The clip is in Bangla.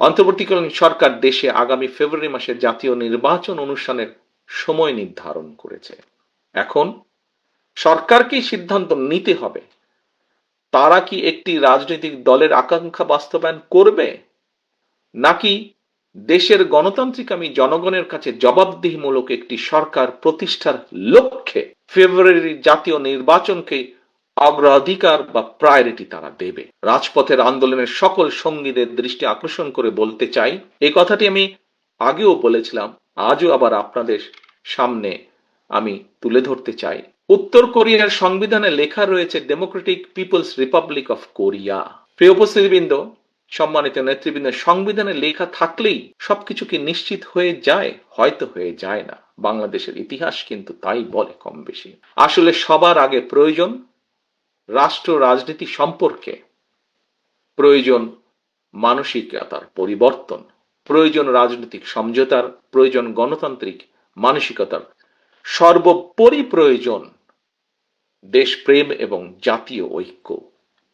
অন্তর্বর্তীকালীন সরকার দেশে আগামী ফেব্রুয়ারি মাসে জাতীয় নির্বাচন অনুষ্ঠানের সময় নির্ধারণ করেছে। এখন সরকারকেই সিদ্ধান্ত নিতে হবে। তারা কি একটি রাজনৈতিক দলের আকাঙ্ক্ষা বাস্তবায়ন করবে? নাকি দেশের গণতান্ত্রিক আমি জনগণের কাছে জবাবদিহিমূলক একটি সরকার প্রতিষ্ঠার লক্ষ্যে ফেব্রুয়ারির জাতীয় নির্বাচনকে অগ্রাধিকার বা প্রায়োরিটি তারা দেবে। রাজপথের আন্দোলনের সকল সঙ্গীদের দৃষ্টি আকর্ষণ করে বলতে চাই এই কথাটি আমি আগেও বলেছিলাম, আজও আবার আপনাদের সামনে আমি তুলে ধরতে চাই। উত্তর কোরিয়ার সংবিধানে লেখা রয়েছে democratic people's republic of Korea প্রিয় উপস্থিতিবৃন্দ, সম্মানিত নেতৃবৃন্দ, সংবিধানে লেখা থাকলেই সবকিছু কি নিশ্চিত হয়ে যায়, হয়তো হয়ে যায় না। বাংলাদেশের ইতিহাস কিন্তু তাই বলে কম বেশি। আসলে সবার আগে প্রয়োজন রাষ্ট্র রাজনীতি সম্পর্কে। প্রয়োজন মানসিকতার পরিবর্তন, প্রয়োজন রাজনৈতিক সমঝোতার, প্রয়োজন গণতান্ত্রিক মানসিকতার। সর্বোপরি প্রয়োজন দেশপ্রেম এবং জাতীয় ঐক্য।